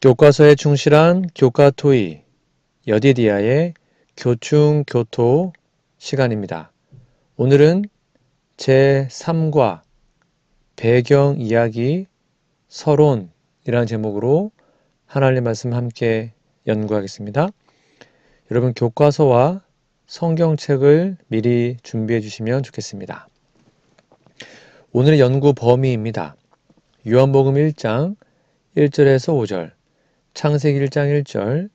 교과서에 충실한 교과토의 여디디아의 교충교토 시간입니다. 오늘은 제3과 배경 이야기 서론이라는 제목으로 하나님 말씀 함께 연구하겠습니다. 여러분 교과서와 성경책을 미리 준비해 주시면 좋겠습니다. 오늘의 연구 범위입니다. 요한복음 1장 1절에서 5절, 창세기 1장 1절,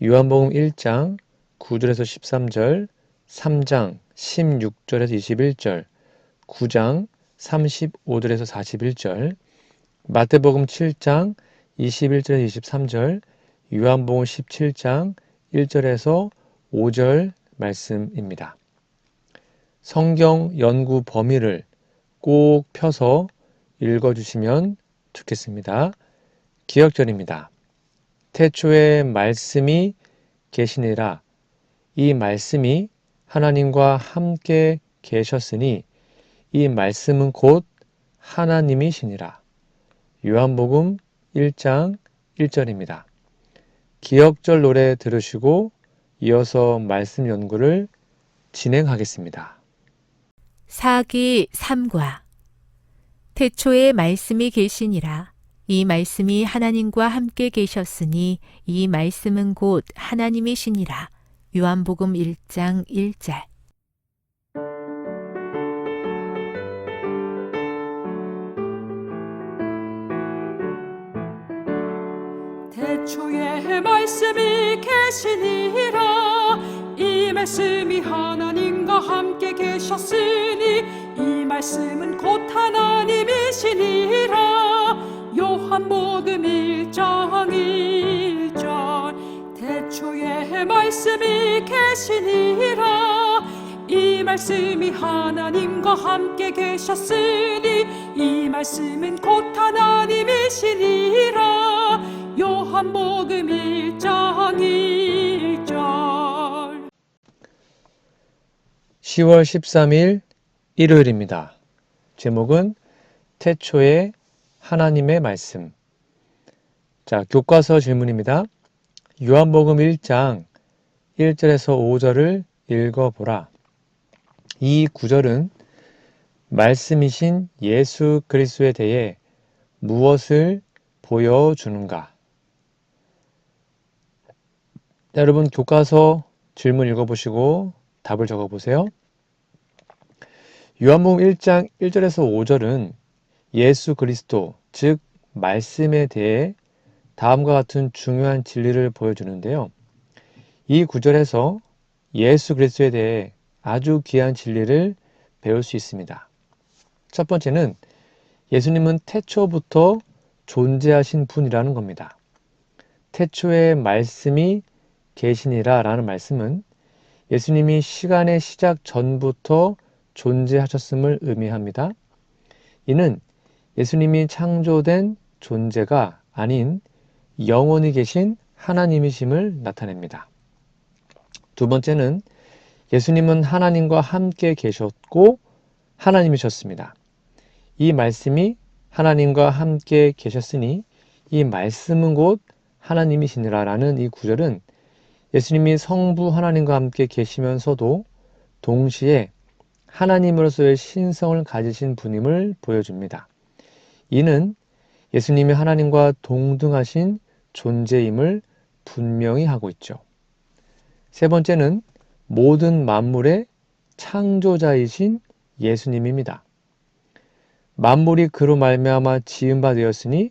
요한복음 1장 9절에서 13절, 3장 16절에서 21절, 9장 35절에서 41절, 마태복음 7장 21절에서 23절, 요한복음 17장 1절에서 5절 말씀입니다. 성경 연구 범위를 꼭 펴서 읽어주시면 좋겠습니다. 기억절입니다. 태초에 말씀이 계시니라. 이 말씀이 하나님과 함께 계셨으니 이 말씀은 곧 하나님이시니라. 요한복음 1장 1절입니다. 기억절 노래 들으시고 이어서 말씀 연구를 진행하겠습니다. 사기 3과 태초에 말씀이 계시니라. 이 말씀이 하나님과 함께 계셨으니 이 말씀은 곧 하나님이시니라. 요한복음 1장 1절. 태초에 말씀이 계시니라 이 말씀이 하나님과 함께 계셨으니 이 말씀은 곧 하나님이시니라 요한복음 1장 1절. 태초에 말씀이 계시니라. 이 말씀이 하나님과 함께 계셨으니 이 말씀은 곧 하나님이시니라. 요한복음 1장 1절. 10월 13일 일요일입니다. 제목은 태초의 하나님의 말씀. 자, 교과서 질문입니다. 요한복음 1장 1절에서 5절을 읽어보라. 이 구절은 말씀이신 예수 그리스도에 대해 무엇을 보여주는가? 자, 여러분 교과서 질문 읽어보시고 답을 적어보세요. 요한복음 1장 1절에서 5절은 예수 그리스도, 즉 말씀에 대해 다음과 같은 중요한 진리를 보여주는데요. 이 구절에서 예수 그리스도에 대해 아주 귀한 진리를 배울 수 있습니다. 첫 번째는 예수님은 태초부터 존재하신 분이라는 겁니다. 태초에 말씀이 계시니라 라는 말씀은 예수님이 시간의 시작 전부터 존재하셨음을 의미합니다. 이는 예수님이 창조된 존재가 아닌 영원히 계신 하나님이심을 나타냅니다. 두 번째는 예수님은 하나님과 함께 계셨고 하나님이셨습니다. 이 말씀이 하나님과 함께 계셨으니 이 말씀은 곧 하나님이시니라라는 이 구절은 예수님이 성부 하나님과 함께 계시면서도 동시에 하나님으로서의 신성을 가지신 분임을 보여줍니다. 이는 예수님이 하나님과 동등하신 존재임을 분명히 하고 있죠. 세 번째는 모든 만물의 창조자이신 예수님입니다. 만물이 그로 말미암아 지은 바 되었으니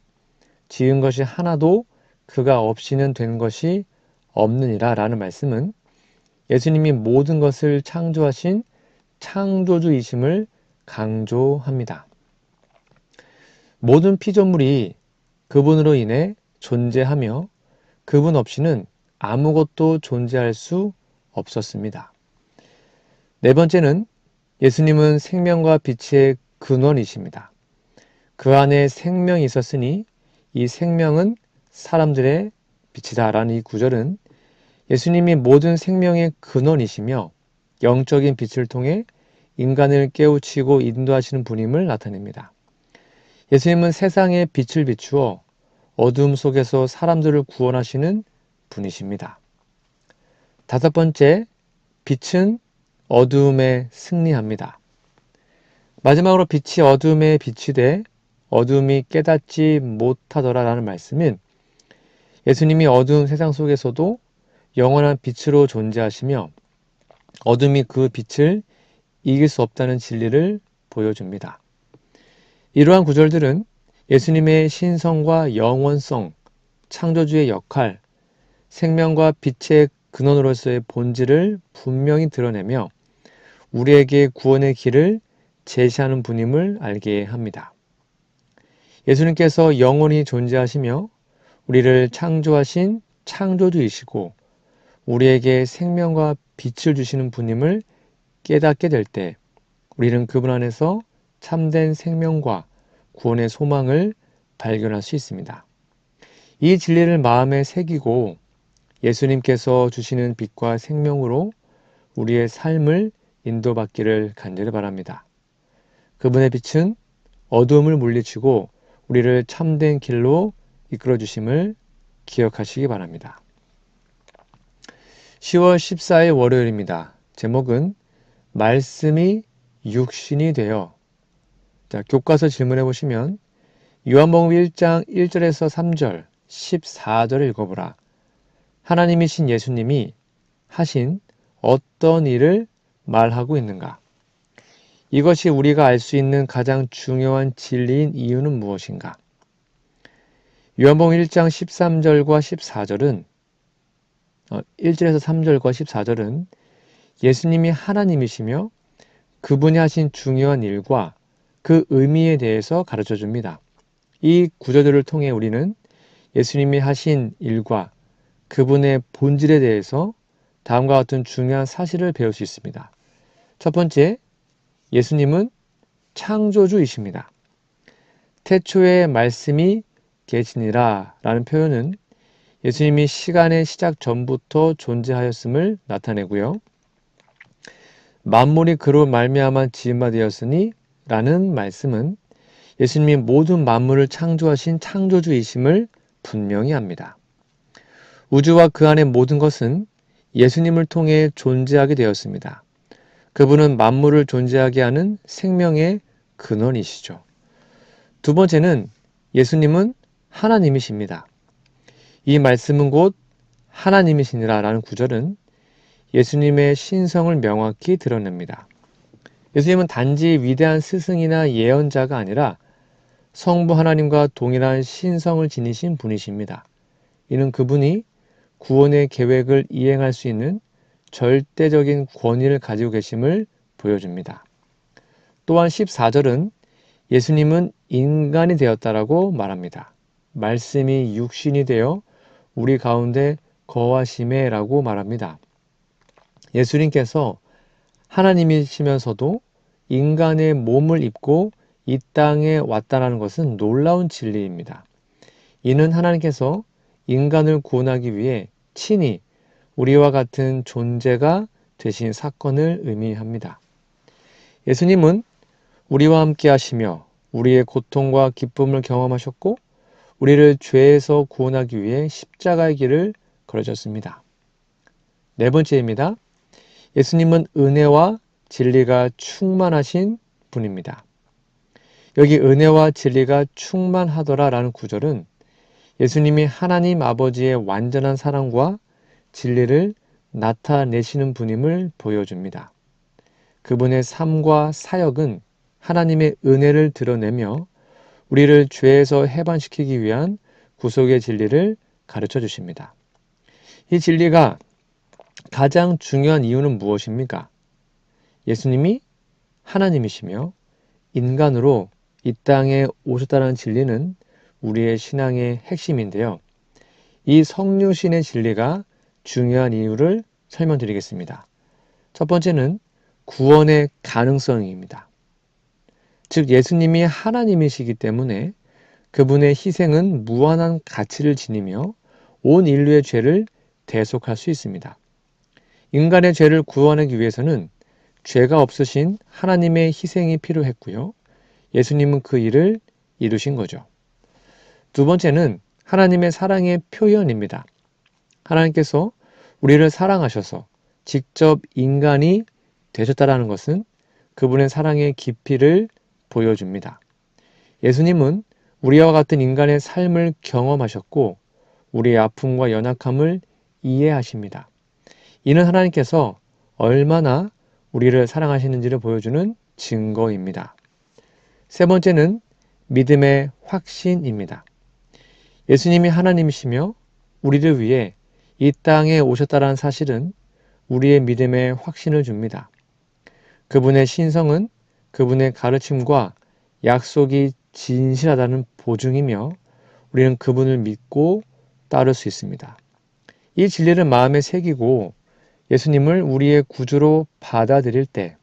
지은 것이 하나도 그가 없이는 된 것이 없느니라 라는 말씀은 예수님이 모든 것을 창조하신 창조주이심을 강조합니다. 모든 피조물이 그분으로 인해 존재하며 그분 없이는 아무것도 존재할 수 없었습니다. 네 번째는 예수님은 생명과 빛의 근원이십니다. 그 안에 생명이 있었으니 이 생명은 사람들의 빛이다라는 이 구절은 예수님이 모든 생명의 근원이시며 영적인 빛을 통해 인간을 깨우치고 인도하시는 분임을 나타냅니다. 예수님은 세상에 빛을 비추어 어둠 속에서 사람들을 구원하시는 분이십니다. 다섯 번째, 빛은 어둠에 승리합니다. 마지막으로 빛이 어둠에 빛이 돼 어둠이 깨닫지 못하더라라는 말씀은 예수님이 어두운 세상 속에서도 영원한 빛으로 존재하시며 어둠이 그 빛을 이길 수 없다는 진리를 보여줍니다. 이러한 구절들은 예수님의 신성과 영원성, 창조주의 역할, 생명과 빛의 근원으로서의 본질을 분명히 드러내며 우리에게 구원의 길을 제시하는 분임을 알게 합니다. 예수님께서 영원히 존재하시며 우리를 창조하신 창조주이시고 우리에게 생명과 빛을 주시는 분임을 깨닫게 될 때 우리는 그분 안에서 참된 생명과 구원의 소망을 발견할 수 있습니다. 이 진리를 마음에 새기고 예수님께서 주시는 빛과 생명으로 우리의 삶을 인도받기를 간절히 바랍니다. 그분의 빛은 어두움을 물리치고 우리를 참된 길로 이끌어 주심을 기억하시기 바랍니다. 10월 14일 월요일입니다. 제목은 말씀이 육신이 되어 자, 교과서 질문해 보시면 요한복음 1장 1절에서 3절, 14절을 읽어보라. 하나님이신 예수님이 하신 어떤 일을 말하고 있는가? 이것이 우리가 알 수 있는 가장 중요한 진리인 이유는 무엇인가? 요한복음 1장 13절과 14절은 1절에서 3절과 14절은 예수님이 하나님이시며 그분이 하신 중요한 일과 그 의미에 대해서 가르쳐 줍니다. 이 구절들을 통해 우리는 예수님이 하신 일과 그분의 본질에 대해서 다음과 같은 중요한 사실을 배울 수 있습니다. 첫 번째, 예수님은 창조주이십니다. 태초에 말씀이 계시니라 라는 표현은 예수님이 시간의 시작 전부터 존재하였음을 나타내고요. 만물이 그로 말미암아 지음바 되었으니 라는 말씀은 예수님이 모든 만물을 창조하신 창조주이심을 분명히 합니다. 우주와 그 안의 모든 것은 예수님을 통해 존재하게 되었습니다. 그분은 만물을 존재하게 하는 생명의 근원이시죠. 두 번째는 예수님은 하나님이십니다. 이 말씀은 곧 하나님이시니라 라는 구절은 예수님의 신성을 명확히 드러냅니다. 예수님은 단지 위대한 스승이나 예언자가 아니라 성부 하나님과 동일한 신성을 지니신 분이십니다. 이는 그분이 구원의 계획을 이행할 수 있는 절대적인 권위를 가지고 계심을 보여줍니다. 또한 14절은 예수님은 인간이 되었다라고 말합니다. 말씀이 육신이 되어 우리 가운데 거하심에라고 말합니다. 예수님께서 하나님이시면서도 인간의 몸을 입고 이 땅에 왔다라는 것은 놀라운 진리입니다. 이는 하나님께서 인간을 구원하기 위해 친히 우리와 같은 존재가 되신 사건을 의미합니다. 예수님은 우리와 함께 하시며 우리의 고통과 기쁨을 경험하셨고 우리를 죄에서 구원하기 위해 십자가의 길을 걸어졌습니다. 네 번째입니다. 예수님은 은혜와 진리가 충만하신 분입니다. 여기 은혜와 진리가 충만하더라 라는 구절은 예수님이 하나님 아버지의 완전한 사랑과 진리를 나타내시는 분임을 보여줍니다. 그분의 삶과 사역은 하나님의 은혜를 드러내며 우리를 죄에서 해방시키기 위한 구속의 진리를 가르쳐 주십니다. 이 진리가 가장 중요한 이유는 무엇입니까? 예수님이 하나님이시며 인간으로 이 땅에 오셨다는 진리는 우리의 신앙의 핵심인데요. 이 성류신의 진리가 중요한 이유를 설명드리겠습니다. 첫 번째는 구원의 가능성입니다. 즉, 예수님이 하나님이시기 때문에 그분의 희생은 무한한 가치를 지니며 온 인류의 죄를 대속할 수 있습니다. 인간의 죄를 구원하기 위해서는 죄가 없으신 하나님의 희생이 필요했고요. 예수님은 그 일을 이루신 거죠. 두 번째는 하나님의 사랑의 표현입니다. 하나님께서 우리를 사랑하셔서 직접 인간이 되셨다라는 것은 그분의 사랑의 깊이를 보여줍니다. 예수님은 우리와 같은 인간의 삶을 경험하셨고 우리의 아픔과 연약함을 이해하십니다. 이는 하나님께서 얼마나 우리를 사랑하시는지를 보여주는 증거입니다. 세 번째는 믿음의 확신입니다. 예수님이 하나님이시며 우리를 위해 이 땅에 오셨다라는 사실은 우리의 믿음의 확신을 줍니다. 그분의 신성은 그분의 가르침과 약속이 진실하다는 보증이며 우리는 그분을 믿고 따를 수 있습니다. 이 진리를 마음에 새기고 예수님을 우리의 구주로 받아들일 때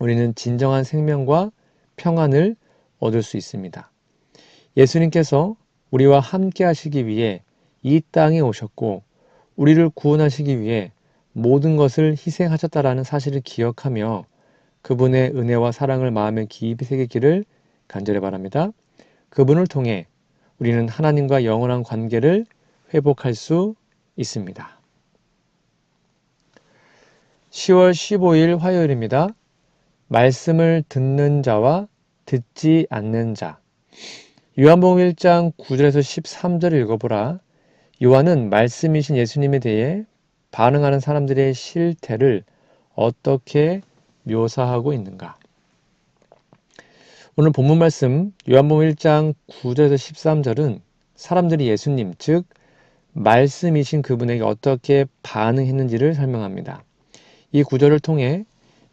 우리는 진정한 생명과 평안을 얻을 수 있습니다. 예수님께서 우리와 함께 하시기 위해 이 땅에 오셨고 우리를 구원하시기 위해 모든 것을 희생하셨다라는 사실을 기억하며 그분의 은혜와 사랑을 마음에 깊이 새기기를 간절히 바랍니다. 그분을 통해 우리는 하나님과 영원한 관계를 회복할 수 있습니다. 10월 15일 화요일입니다. 말씀을 듣는 자와 듣지 않는 자. 요한복음 1장 9절에서 13절을 읽어보라. 요한은 말씀이신 예수님에 대해 반응하는 사람들의 실태를 어떻게 묘사하고 있는가? 오늘 본문 말씀 요한복음 1장 9절에서 13절은 사람들이 예수님 즉 말씀이신 그분에게 어떻게 반응했는지를 설명합니다. 이 구절을 통해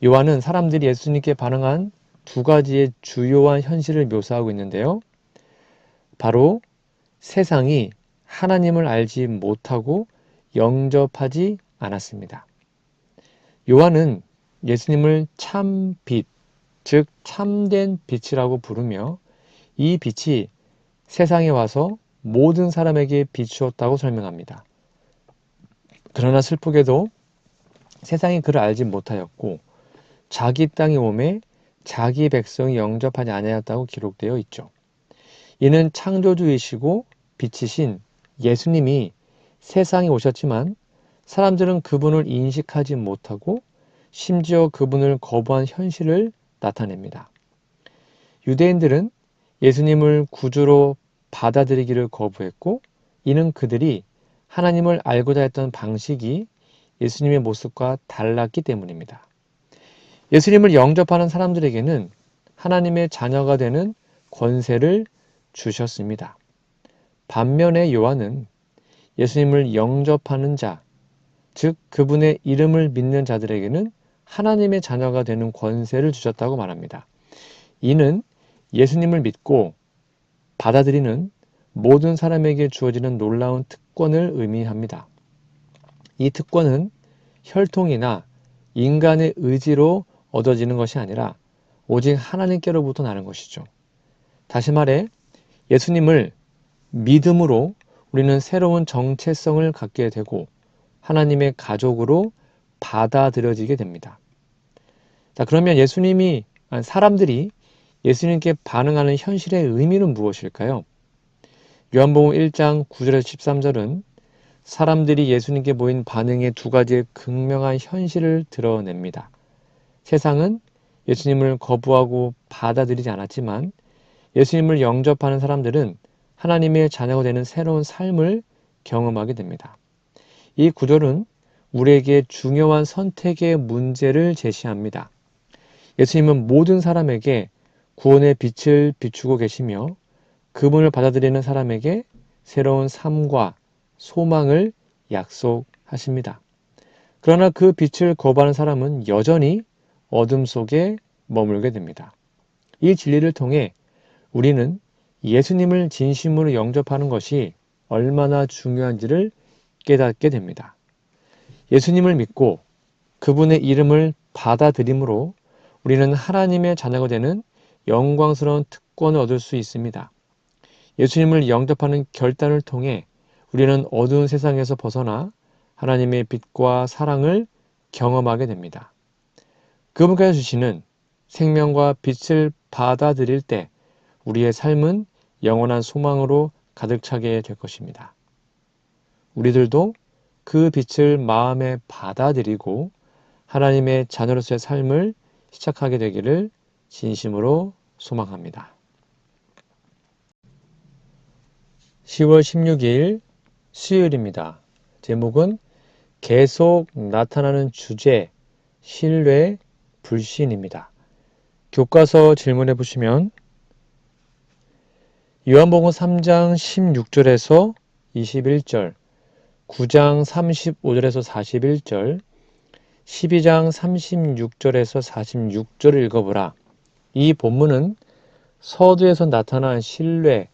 요한은 사람들이 예수님께 반응한 두 가지의 주요한 현실을 묘사하고 있는데요. 바로 세상이 하나님을 알지 못하고 영접하지 않았습니다. 요한은 예수님을 참 빛, 즉 참된 빛이라고 부르며 이 빛이 세상에 와서 모든 사람에게 비추었다고 설명합니다. 그러나 슬프게도 세상이 그를 알지 못하였고 자기 땅에 오매 자기 백성이 영접하지 아니하였다고 기록되어 있죠. 이는 창조주이시고 빛이신 예수님이 세상에 오셨지만 사람들은 그분을 인식하지 못하고 심지어 그분을 거부한 현실을 나타냅니다. 유대인들은 예수님을 구주로 받아들이기를 거부했고 이는 그들이 하나님을 알고자 했던 방식이 예수님의 모습과 달랐기 때문입니다. 예수님을 영접하는 사람들에게는 하나님의 자녀가 되는 권세를 주셨습니다. 반면에 요한은 예수님을 영접하는 자, 즉 그분의 이름을 믿는 자들에게는 하나님의 자녀가 되는 권세를 주셨다고 말합니다. 이는 예수님을 믿고 받아들이는 모든 사람에게 주어지는 놀라운 특권을 의미합니다. 이 특권은 혈통이나 인간의 의지로 얻어지는 것이 아니라 오직 하나님께로부터 나는 것이죠. 다시 말해 예수님을 믿음으로 우리는 새로운 정체성을 갖게 되고 하나님의 가족으로 받아들여지게 됩니다. 자, 그러면 예수님이 사람들이 예수님께 반응하는 현실의 의미는 무엇일까요? 요한복음 1장 9절에서 13절은 사람들이 예수님께 보인 반응의 두 가지의 극명한 현실을 드러냅니다. 세상은 예수님을 거부하고 받아들이지 않았지만 예수님을 영접하는 사람들은 하나님의 자녀가 되는 새로운 삶을 경험하게 됩니다. 이 구절은 우리에게 중요한 선택의 문제를 제시합니다. 예수님은 모든 사람에게 구원의 빛을 비추고 계시며 그분을 받아들이는 사람에게 새로운 삶과 소망을 약속하십니다. 그러나 그 빛을 거부하는 사람은 여전히 어둠 속에 머물게 됩니다. 이 진리를 통해 우리는 예수님을 진심으로 영접하는 것이 얼마나 중요한지를 깨닫게 됩니다. 예수님을 믿고 그분의 이름을 받아들임으로 우리는 하나님의 자녀가 되는 영광스러운 특권을 얻을 수 있습니다. 예수님을 영접하는 결단을 통해 우리는 어두운 세상에서 벗어나 하나님의 빛과 사랑을 경험하게 됩니다. 그분께서 주시는 생명과 빛을 받아들일 때 우리의 삶은 영원한 소망으로 가득 차게 될 것입니다. 우리들도 그 빛을 마음에 받아들이고 하나님의 자녀로서의 삶을 시작하게 되기를 진심으로 소망합니다. 10월 16일 수요일입니다. 제목은 계속 나타나는 주제, 신뢰, 불신입니다. 교과서 질문해 보시면 요한복음 3장 16절에서 21절, 9장 35절에서 41절, 12장 36절에서 46절을 읽어보라. 이 본문은 서두에서 나타난 신뢰,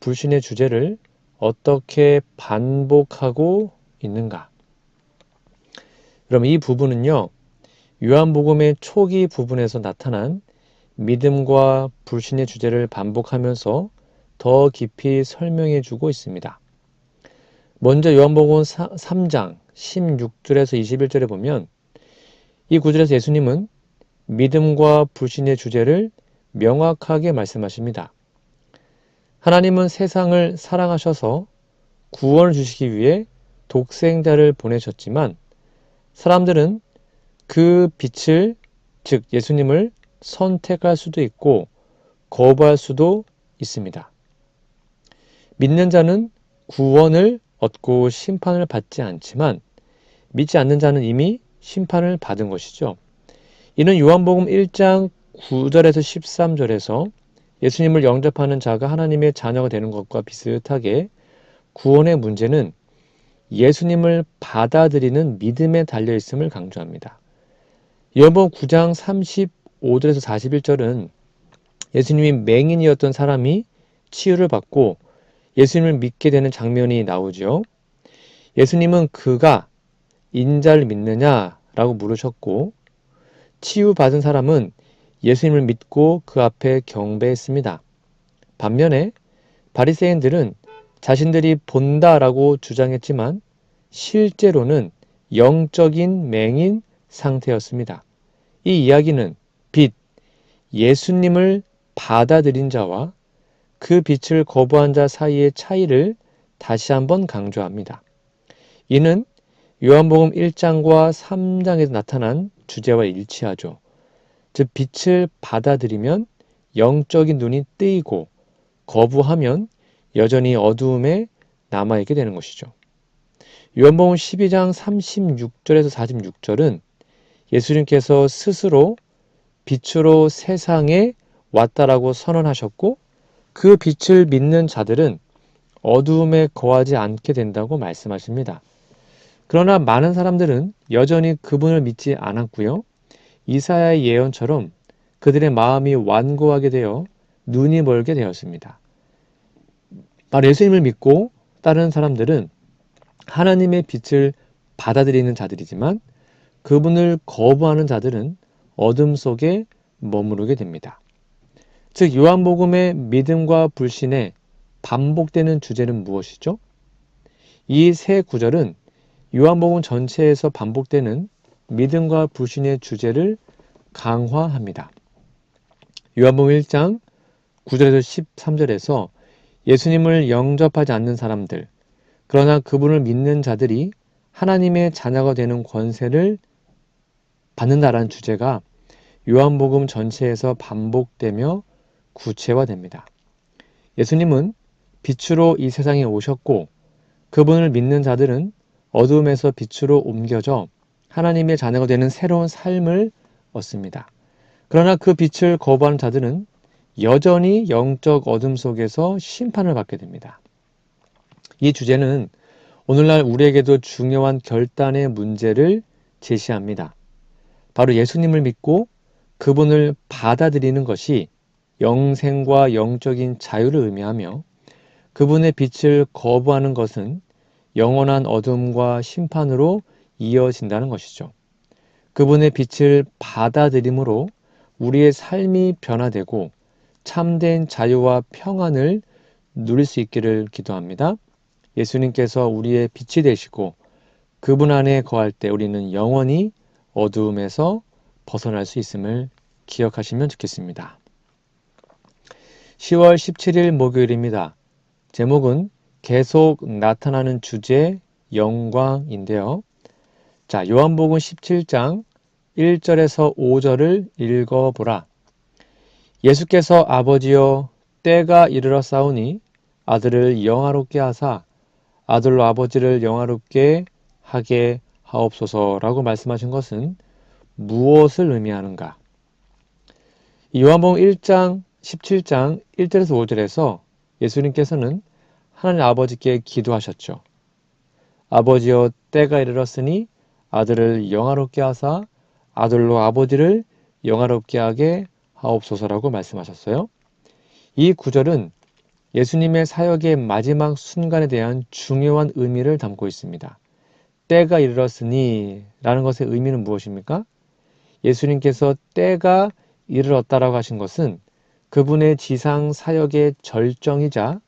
불신의 주제를 어떻게 반복하고 있는가? 그럼 이 부분은요, 요한복음의 초기 부분에서 나타난 믿음과 불신의 주제를 반복하면서 더 깊이 설명해 주고 있습니다. 먼저 요한복음 3장 16절에서 21절에 보면 이 구절에서 예수님은 믿음과 불신의 주제를 명확하게 말씀하십니다. 하나님은 세상을 사랑하셔서 구원을 주시기 위해 독생자를 보내셨지만 사람들은 그 빛을 즉 예수님을 선택할 수도 있고 거부할 수도 있습니다. 믿는 자는 구원을 얻고 심판을 받지 않지만 믿지 않는 자는 이미 심판을 받은 것이죠. 이는 요한복음 1장 9절에서 13절에서 예수님을 영접하는 자가 하나님의 자녀가 되는 것과 비슷하게 구원의 문제는 예수님을 받아들이는 믿음에 달려 있음을 강조합니다. 요한복음 9장 35절에서 41절은 예수님이 맹인이었던 사람이 치유를 받고 예수님을 믿게 되는 장면이 나오죠. 예수님은 그가 인자를 믿느냐라고 물으셨고 치유받은 사람은 예수님을 믿고 그 앞에 경배했습니다. 반면에 바리새인들은 자신들이 본다라고 주장했지만 실제로는 영적인 맹인 상태였습니다. 이 이야기는 빛, 예수님을 받아들인 자와 그 빛을 거부한 자 사이의 차이를 다시 한번 강조합니다. 이는 요한복음 1장과 3장에서 나타난 주제와 일치하죠. 즉, 빛을 받아들이면 영적인 눈이 뜨이고 거부하면 여전히 어두움에 남아있게 되는 것이죠. 요한복음 12장 36절에서 46절은 예수님께서 스스로 빛으로 세상에 왔다라고 선언하셨고 그 빛을 믿는 자들은 어두움에 거하지 않게 된다고 말씀하십니다. 그러나 많은 사람들은 여전히 그분을 믿지 않았고요. 이사야의 예언처럼 그들의 마음이 완고하게 되어 눈이 멀게 되었습니다. 바로 예수님을 믿고 따르는 사람들은 하나님의 빛을 받아들이는 자들이지만 그분을 거부하는 자들은 어둠 속에 머무르게 됩니다. 즉 요한복음의 믿음과 불신의 반복되는 주제는 무엇이죠? 이 세 구절은 요한복음 전체에서 반복되는 믿음과 불신의 주제를 강화합니다. 요한복음 1장 9절에서 13절에서 예수님을 영접하지 않는 사람들, 그러나 그분을 믿는 자들이 하나님의 자녀가 되는 권세를 받는다라는 주제가 요한복음 전체에서 반복되며 구체화됩니다. 예수님은 빛으로 이 세상에 오셨고 그분을 믿는 자들은 어두움에서 빛으로 옮겨져 하나님의 자녀가 되는 새로운 삶을 얻습니다. 그러나 그 빛을 거부하는 자들은 여전히 영적 어둠 속에서 심판을 받게 됩니다. 이 주제는 오늘날 우리에게도 중요한 결단의 문제를 제시합니다. 바로 예수님을 믿고 그분을 받아들이는 것이 영생과 영적인 자유를 의미하며 그분의 빛을 거부하는 것은 영원한 어둠과 심판으로 이어진다는 것이죠. 그분의 빛을 받아들임으로 우리의 삶이 변화되고 참된 자유와 평안을 누릴 수 있기를 기도합니다. 예수님께서 우리의 빛이 되시고 그분 안에 거할 때 우리는 영원히 어두움에서 벗어날 수 있음을 기억하시면 좋겠습니다. 10월 17일 목요일입니다. 제목은 계속 나타나는 주제 영광인데요. 자, 요한복음 17장 1절에서 5절을 읽어보라. 예수께서 아버지여 때가 이르러 싸우니 아들을 영화롭게 하사 아들로 아버지를 영화롭게 하게 하옵소서라고 말씀하신 것은 무엇을 의미하는가? 이 요한복음 1장 17장 1절에서 5절에서 예수님께서는 하나님 아버지께 기도하셨죠. 아버지여 때가 이르렀으니 아들을 영화롭게 하사 아들로 아버지를 영화롭게 하게 하옵소서라고 말씀하셨어요. 이 구절은 예수님의 사역의 마지막 순간에 대한 중요한 의미를 담고 있습니다. 때가 이르렀으니 라는 것의 의미는 무엇입니까? 예수님께서 때가 이르렀다라고 하신 것은 그분의 지상 사역의 절정이자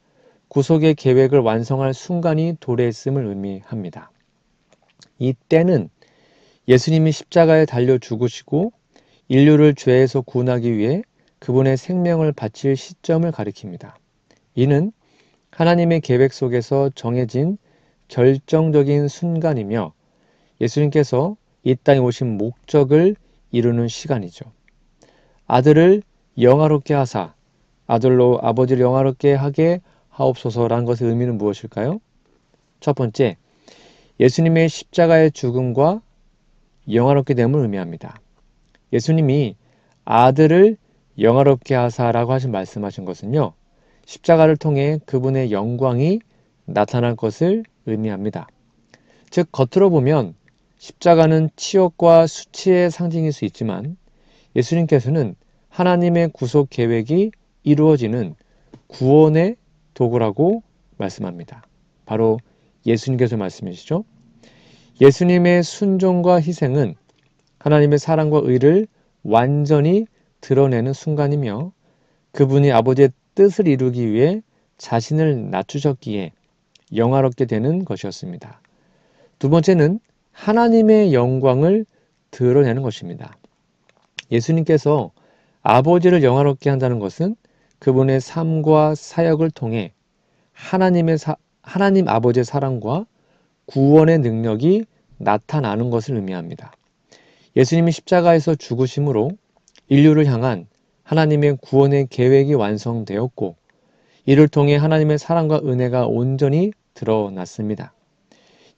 구속의 계획을 완성할 순간이 도래했음을 의미합니다. 이 때는 예수님이 십자가에 달려 죽으시고 인류를 죄에서 구원하기 위해 그분의 생명을 바칠 시점을 가리킵니다. 이는 하나님의 계획 속에서 정해진 결정적인 순간이며 예수님께서 이 땅에 오신 목적을 이루는 시간이죠. 아들을 영화롭게 하사 아들로 아버지를 영화롭게 하게 하옵소서라는 것의 의미는 무엇일까요? 첫 번째, 예수님의 십자가의 죽음과 영화롭게 됨을 의미합니다. 예수님이 아들을 영화롭게 하사라고 하신 말씀하신 것은요. 십자가를 통해 그분의 영광이 나타날 것을 의미합니다. 즉 겉으로 보면 십자가는 치욕과 수치의 상징일 수 있지만 예수님께서는 하나님의 구속 계획이 이루어지는 구원의 도구라고 말씀합니다. 바로 예수님께서 말씀이시죠. 예수님의 순종과 희생은 하나님의 사랑과 의를 완전히 드러내는 순간이며 그분이 아버지의 뜻을 이루기 위해 자신을 낮추셨기에 영화롭게 되는 것이었습니다. 두 번째는 하나님의 영광을 드러내는 것입니다. 예수님께서 아버지를 영화롭게 한다는 것은 그분의 삶과 사역을 통해 하나님의 사, 하나님 아버지의 사랑과 구원의 능력이 나타나는 것을 의미합니다. 예수님이 십자가에서 죽으심으로 인류를 향한 하나님의 구원의 계획이 완성되었고 이를 통해 하나님의 사랑과 은혜가 온전히 드러났습니다.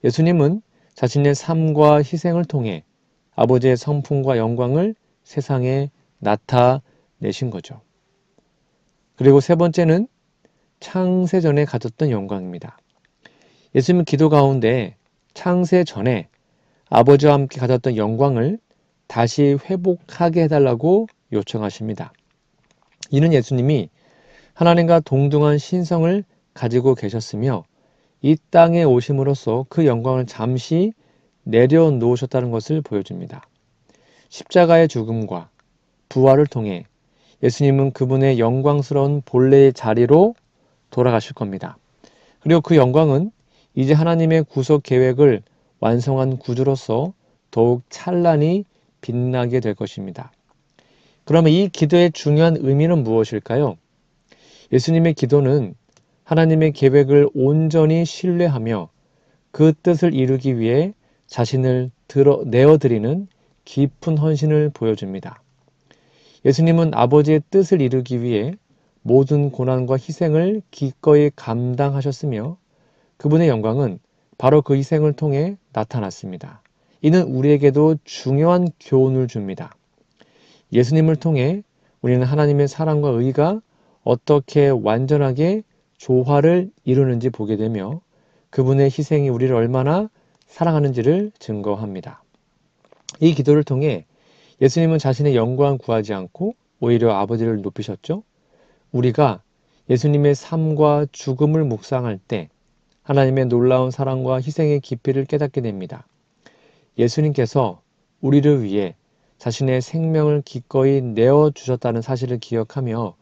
예수님은 자신의 삶과 희생을 통해 아버지의 성품과 영광을 세상에 나타내신 거죠. 그리고 세 번째는 창세 전에 가졌던 영광입니다. 예수님은 기도 가운데 창세 전에 아버지와 함께 가졌던 영광을 다시 회복하게 해달라고 요청하십니다. 이는 예수님이 하나님과 동등한 신성을 가지고 계셨으며 이 땅에 오심으로써 그 영광을 잠시 내려놓으셨다는 것을 보여줍니다. 십자가의 죽음과 부활을 통해 예수님은 그분의 영광스러운 본래의 자리로 돌아가실 겁니다. 그리고 그 영광은 이제 하나님의 구속 계획을 완성한 구주로서 더욱 찬란히 빛나게 될 것입니다. 그러면 이 기도의 중요한 의미는 무엇일까요? 예수님의 기도는 하나님의 계획을 온전히 신뢰하며 그 뜻을 이루기 위해 자신을 들어 내어드리는 깊은 헌신을 보여줍니다. 예수님은 아버지의 뜻을 이루기 위해 모든 고난과 희생을 기꺼이 감당하셨으며 그분의 영광은 바로 그 희생을 통해 나타났습니다. 이는 우리에게도 중요한 교훈을 줍니다. 예수님을 통해 우리는 하나님의 사랑과 의가 어떻게 완전하게 조화를 이루는지 보게 되며 그분의 희생이 우리를 얼마나 사랑하는지를 증거합니다. 이 기도를 통해 예수님은 자신의 영광 구하지 않고 오히려 아버지를 높이셨죠. 우리가 예수님의 삶과 죽음을 묵상할 때 하나님의 놀라운 사랑과 희생의 깊이를 깨닫게 됩니다. 예수님께서 우리를 위해 자신의 생명을 기꺼이 내어 주셨다는 사실을 기억하며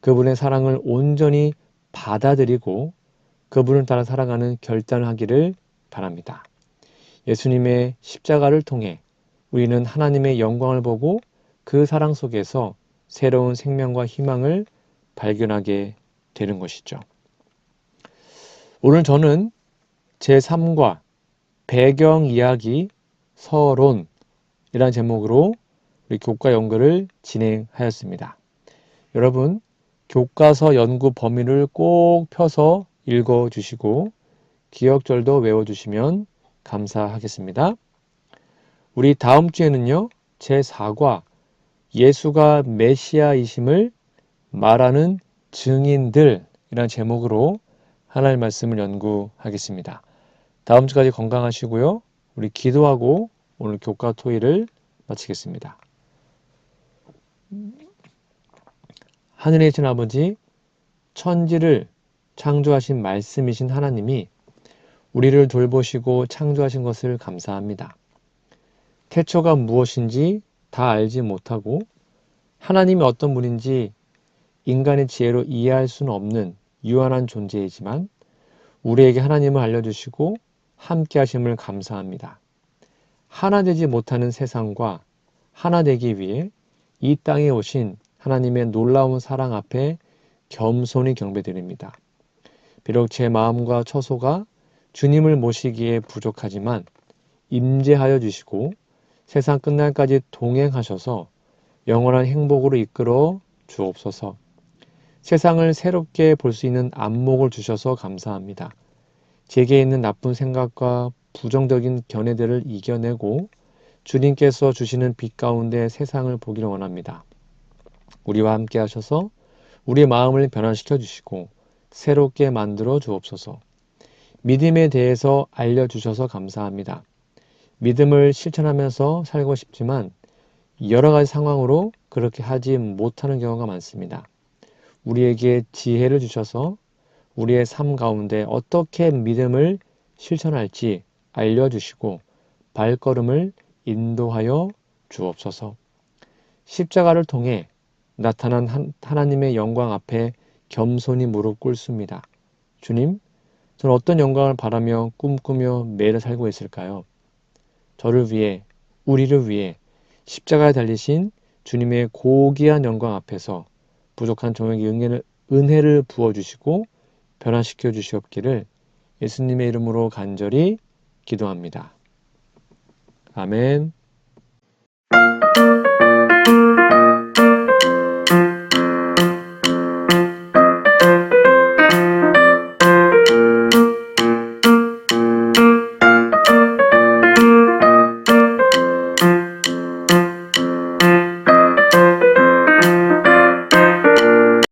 그분의 사랑을 온전히 받아들이고 그분을 따라 살아가는 결단을 하기를 바랍니다. 예수님의 십자가를 통해 우리는 하나님의 영광을 보고 그 사랑 속에서 새로운 생명과 희망을 발견하게 되는 것이죠. 오늘 저는 제3과 배경 이야기 서론이라는 제목으로 우리 교과 연구를 진행하였습니다. 여러분, 교과서 연구 범위를 꼭 펴서 읽어 주시고 기억절도 외워 주시면 감사하겠습니다. 우리 다음 주에는요, 제4과 예수가 메시아이심을 말하는 증인들이라는 제목으로 하나님 말씀을 연구하겠습니다. 다음 주까지 건강하시고요. 우리 기도하고 오늘 교과 토의를 마치겠습니다. 하늘에 계신 아버지, 천지를 창조하신 말씀이신 하나님이 우리를 돌보시고 창조하신 것을 감사합니다. 태초가 무엇인지 다 알지 못하고 하나님이 어떤 분인지 인간의 지혜로 이해할 수는 없는 유한한 존재이지만 우리에게 하나님을 알려주시고 함께 하심을 감사합니다. 하나 되지 못하는 세상과 하나 되기 위해 이 땅에 오신 하나님의 놀라운 사랑 앞에 겸손히 경배드립니다. 비록 제 마음과 처소가 주님을 모시기에 부족하지만 임재하여 주시고 세상 끝날까지 동행하셔서 영원한 행복으로 이끌어 주옵소서. 세상을 새롭게 볼 수 있는 안목을 주셔서 감사합니다. 제게 있는 나쁜 생각과 부정적인 견해들을 이겨내고 주님께서 주시는 빛 가운데 세상을 보기를 원합니다. 우리와 함께 하셔서 우리의 마음을 변화시켜 주시고 새롭게 만들어 주옵소서. 믿음에 대해서 알려주셔서 감사합니다. 믿음을 실천하면서 살고 싶지만 여러 가지 상황으로 그렇게 하지 못하는 경우가 많습니다. 우리에게 지혜를 주셔서 우리의 삶 가운데 어떻게 믿음을 실천할지 알려주시고 발걸음을 인도하여 주옵소서. 십자가를 통해 나타난 하나님의 영광 앞에 겸손히 무릎 꿇습니다. 주님, 저는 어떤 영광을 바라며 꿈꾸며 매일 살고 있을까요? 저를 위해, 우리를 위해 십자가에 달리신 주님의 고귀한 영광 앞에서 부족한 종에게 은혜를, 은혜를 부어주시고 변화시켜 주시옵기를 예수님의 이름으로 간절히 기도합니다. 아멘.